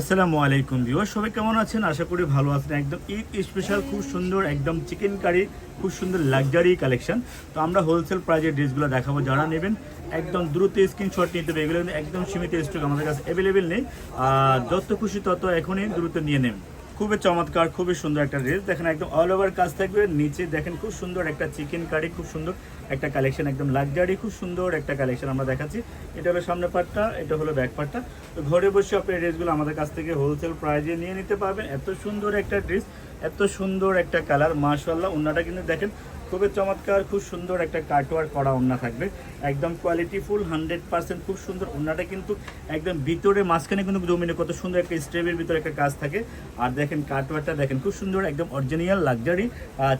আসসালামু আলাইকুম ভিউয়ার সবাই কেমন আছেন? আশা করি ভালো আছেন। একদম ঈদ স্পেশাল খুব সুন্দর, একদম চিকেন কারি খুব সুন্দর লাক্সারি কালেকশন তো আমরা হোলসেল প্রাইজের ড্রেসগুলো দেখাবো, যারা নেবেন, একদম দ্রুত স্ক্রিনশট নিতে হবে। এগুলো একদম সীমিত স্টক আমাদের কাছে অ্যাভেলেবেল নেই। আর যত খুশি তত এখনই দ্রুত নিয়ে নেন খুবই চমৎকার, খুবই সুন্দর একটা ড্রেস দেখেন একদম অল ওভার কাজ থাকবে। নিচে দেখেন খুব সুন্দর একটা চিকেন কারি খুব সুন্দর একটা কালেকশন একদম লাক্সারি খুব সুন্দর একটা কালেকশন আমরা দেখাচ্ছি। এটা হলো সামনে পার্টটা এটা হলো ব্যাক পার্টটা তো ঘরে বসে আপনি এই ড্রেসগুলো আমাদের কাছ থেকে হোলসেল প্রাইজে নিয়ে নিতে পারবেন। এত সুন্দর একটা ড্রেস এত সুন্দর একটা কালার মার্শাল্লাহ ওনাটা কিন্তু দেখেন খুবই চমৎকার, খুব সুন্দর একটা কাটওয়ার করা ওন্না থাকবে। একদম কোয়ালিটি ফুল হান্ড্রেড পার্সেন্ট খুব সুন্দর ওন্নাটা কিন্তু একদম ভিতরে মাঝখানে কিন্তু জমিনে কত সুন্দর একটা স্টেপের ভিতরে একটা কাজ থাকে। আর দেখেন কাটওয়ারটা দেখেন, খুব সুন্দর, একদম original luxury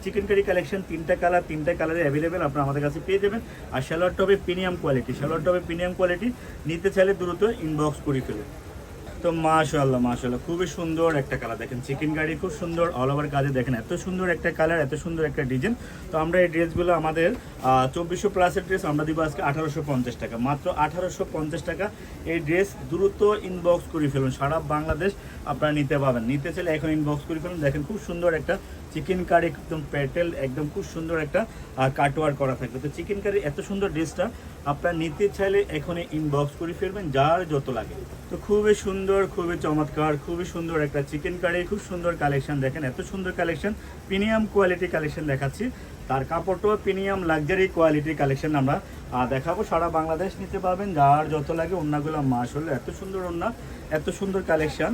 chicken curry collection তিনটা কালার তিনটা কালারে অ্যাভেলেবেল আপনারা আমাদের কাছে পেয়ে যাবেন। আর শ্যালোয়ার টবে প্রিমিয়াম কোয়ালিটি শ্যালোয়ার টবে প্রিমিয়াম কোয়ালিটি নিতে চাইলে দ্রুত ইনবক্স করে ফেলুন। তো মাশাল্লাহ মাশাল্লাহ খুবই সুন্দর একটা কালার দেখেন চিকেন গাড়ি খুব সুন্দর অল ওভার কাজে। দেখেন, এত সুন্দর একটা কালার এত সুন্দর একটা ডিজাইন তো আমরা এই ড্রেসগুলো আমাদের চব্বিশশো প্লাসের ড্রেস আমরা দিব আজকে আঠারোশো পঞ্চাশ টাকা। মাত্র আঠারোশো পঞ্চাশ টাকা এই ড্রেস দ্রুত ইনবক্স করে ফেলুন। সারা বাংলাদেশ আপনারা নিতে পাবেন। নিতে চাইলে এখন ইনবক্স করে ফেলুন। দেখেন, খুব সুন্দর একটা চিকেন কারি একদম প্যাটেল একদম খুব সুন্দর একটা কাটওয়ার করা থাকবে। তো চিকেন কারি এত সুন্দর ড্রেসটা আপনারা নিতে চাইলে এখনই ইনবক্স করে ফেলবেন, যার যত লাগে। তো খুবই সুন্দর খুবই চমৎকার, খুবই সুন্দর একটা চিকেন কারি খুব সুন্দর কালেকশন দেখেন, এত সুন্দর কালেকশন প্রিমিয়াম কোয়ালিটি কালেকশন দেখাচ্ছি। তার কাপড়টাও প্রিমিয়াম লাক্সারি কোয়ালিটির কালেকশন আমরা দেখাবো। সারা বাংলাদেশ নিতে পারবেন। যার যত লাগে অন্যগুলো মাস হলে এত সুন্দর ওন্না এত সুন্দর কালেকশন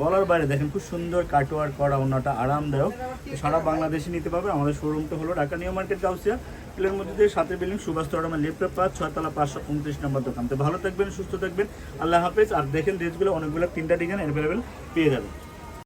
বলার বাইরে দেখেন, খুব সুন্দর কাটোয়ার করা ওন্নাটা আরামদায়ক। সারা বাংলাদেশে নিতে পারবে। আমাদের শোরুমটা হলো ঢাকা নিউ মার্কেট, গাউসিয়া। প্লের মধ্যে দিয়ে সাথে বিল্ডিং সুভাষ তরমা লিফ্টের পাঁচ, ছয়তলা পাঁচশো উনত্রিশ নম্বর দোকান। তো ভালো থাকবেন, সুস্থ থাকবেন। আল্লাহ হাফেজ। আর দেখেন ড্রেসগুলো অনেকগুলো তিনটা ডিজাইন অ্যাভেলেবেল পেয়ে যাবেন।